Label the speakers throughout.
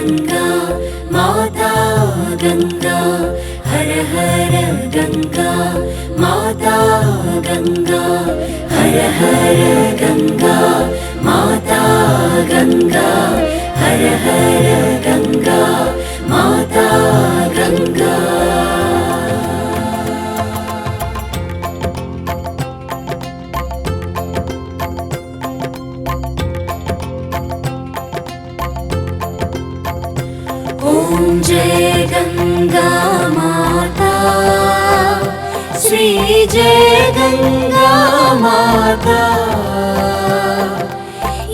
Speaker 1: گنگا ماتا گنگا ہر ہر گنگا ماتا گنگا ہر ہر گنگا ماتا گنگا ہر जय गङ्गा माता श्री जय गङ्गा माता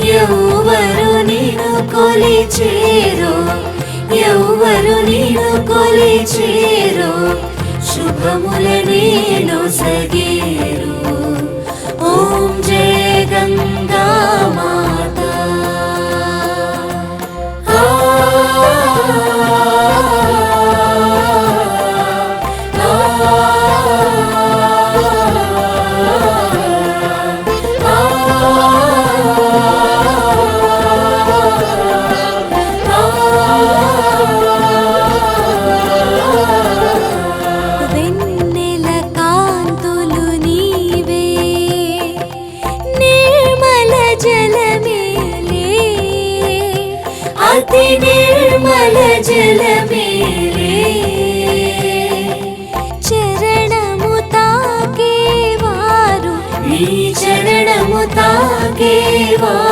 Speaker 1: यौवरु नीनु कोलिचेरो यौवरु नीनु कोलिचेरो शुभमुल नीनु सगेरो ॐ जय അതിനിർമ്മല ജലമേലേ. ചരണമു താകേ വാരു. ഈ ചരണമു താകേ വാ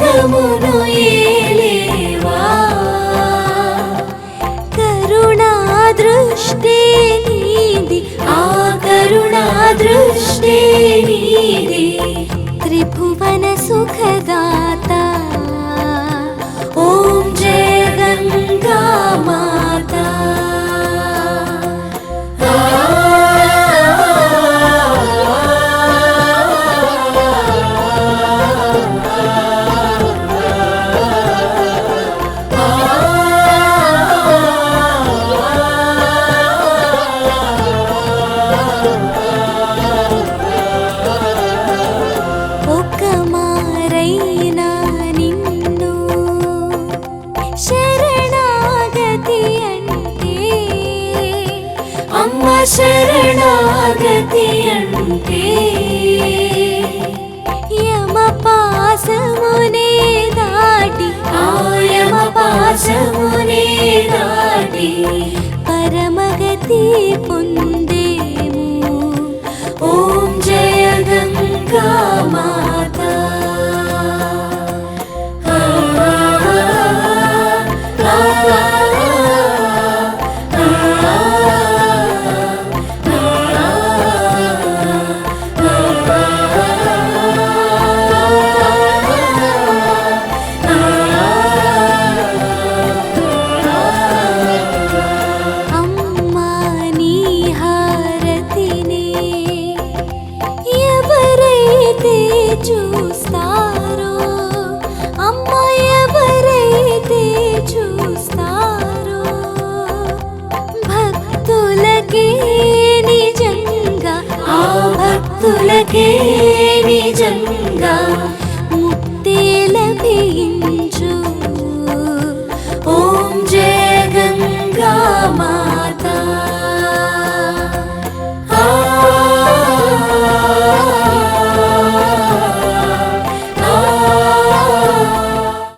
Speaker 1: మార్గమును ఏలేవా? కరుణా దృష్టి నీది ఆ కరుణా దృష్టి నీది. త్రిభువన సుఖ శరణాగతి అంటే యమ పాసమునే దాటి ఆయమ పాసమునే దాటి పరమగతి పొందేము ఓం జయ గంగా భక్తులకే నిజంగా ముక్తి లభించు.